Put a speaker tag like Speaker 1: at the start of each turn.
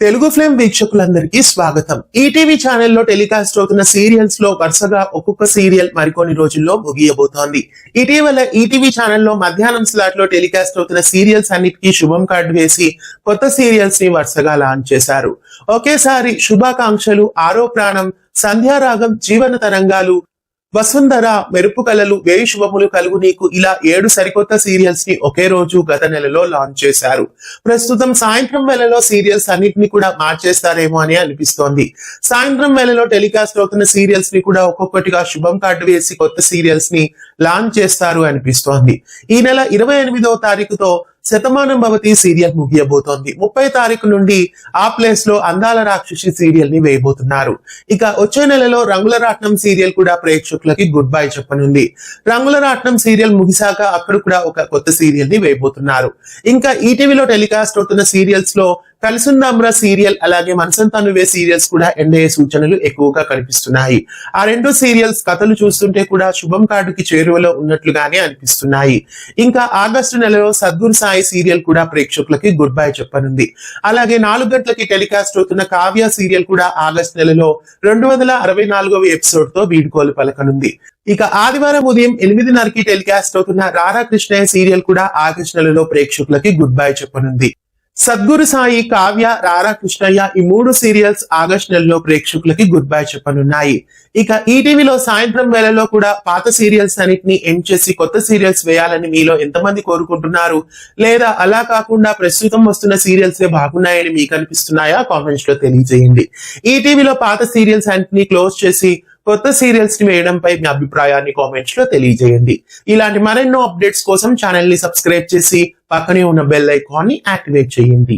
Speaker 1: Telugu film వీక్షకులందరికీ స్వాగతం. ETV ఛానల్లో టెలికాస్ట్ అవుతున్న సీరియల్స్లో వరుసగా ఒక్కొక్క సీరియల్ మరికొన్ని రోజుల్లో ముగియబోతోంది. ఇటీవల ఈటీవీ ఛానల్లో మధ్యాహ్నం స్లాట్లో టెలికాస్ట్ అవుతున్న సీరియల్స్ అన్నిటికీ శుభం కార్డు వేసి కొత్త సీరియల్స్ని వరుసగా లాంచ్ చేశారు. ఒకేసారి శుభాకాంక్షలు ఆరో ప్రాణం సంధ్యారాగం జీవన తరంగాలు వసుంధర మెరుపు కళలు వేయి శుభములు కలుగు నీకు. ఇలా ఏడు సరికొత్త సీరియల్స్ని ఒకే రోజు గత నెలలో లాంచ్ చేశారు. ప్రస్తుతం సాయంత్రం వేళలో సీరియల్స్ అన్నిటిని కూడా మార్చేస్తారేమో అని అనిపిస్తోంది. సాయంత్రం వేళలో టెలికాస్ట్ అవుతున్న సీరియల్స్ని కూడా ఒక్కొక్కటిగా శుభం కార్డు వేసి కొత్త సీరియల్స్ని లాంచ్ చేస్తారు అనిపిస్తోంది. ఈ నెల ఇరవై ఎనిమిదవ తారీఖుతో శతమానం భవతి సీరియల్ ముగియబోతోంది. ముప్పై తారీఖు నుండి ఆ ప్లేస్లో అందాల రాక్షసి సీరియల్ని వేయబోతున్నారు. ఇక వచ్చే నెలలో రంగుల రాట్నం సీరియల్ కూడా ప్రేక్షకులకి గుడ్ బై చెప్పనుంది. రంగుల రాట్నం సీరియల్ ముగిశాక అక్కడ కూడా ఒక కొత్త సీరియల్ని వేయబోతున్నారు. ఇంకా ఈటీవీలో టెలికాస్ట్ అవుతున్న సీరియల్స్లో కలిసుందాంరా సీరియల్ అలాగే మనసంతా నువ్వే సీరియల్స్ కూడా ఎండ్ అయ్యే సూచనలు ఎక్కువగా కనిపిస్తున్నాయి. ఆ రెండు సీరియల్స్ కథలు చూస్తుంటే కూడా శుభం కార్డుకి చేరువలో ఉన్నట్లుగానే అనిపిస్తున్నాయి. ఇంకా ఆగస్టు నెలలో సద్గురు సాయి సీరియల్ కూడా ప్రేక్షకులకి గుడ్ బై చెప్పనుంది. అలాగే నాలుగు గంటలకి టెలికాస్ట్ అవుతున్న కావ్య సీరియల్ కూడా ఆగస్టు నెలలో రెండు వందల అరవై నాలుగవ ఎపిసోడ్తో వీడుకోలు పలకనుంది. ఇక ఆదివారం ఉదయం ఎనిమిదిన్నరకి టెలికాస్ట్ అవుతున్న రారా కృష్ణయ్య సీరియల్ కూడా ఆగస్టు నెలలో ప్రేక్షకులకి గుడ్ బై చెప్పనుంది. సద్గురు సాయి కావ్య రారా కృష్ణయ్య ఈ మూడు సీరియల్స్ ఆగస్ట్ నెలలో ప్రేక్షకులకి గుడ్ బై చెప్పనున్నాయి. ఇక ఈటీవీలో సాయంత్రం వేళలో కూడా పాత సీరియల్స్ అన్నిటిని ఎండ్ చేసి కొత్త సీరియల్స్ వేయాలని మీలో ఎంతమంది కోరుకుంటున్నారు? లేదా అలా కాకుండా ప్రస్తుతం వస్తున్న సీరియల్స్ బాగున్నాయని మీకు అనిపిస్తున్నాయా? కామెంట్స్లో తెలియజేయండి. ఈటీవీలో పాత సీరియల్స్ అన్నిటిని క్లోజ్ చేసి కొత్త సీరియల్స్ని వేయడంపై మీ అభిప్రాయాన్ని కామెంట్స్లో తెలియజేయండి. ఇలాంటి మరెన్నో అప్డేట్స్ కోసం ఛానల్ని సబ్స్క్రైబ్ చేసి పక్కనే ఉన్న బెల్ ఐకాన్ని యాక్టివేట్ చేయండి.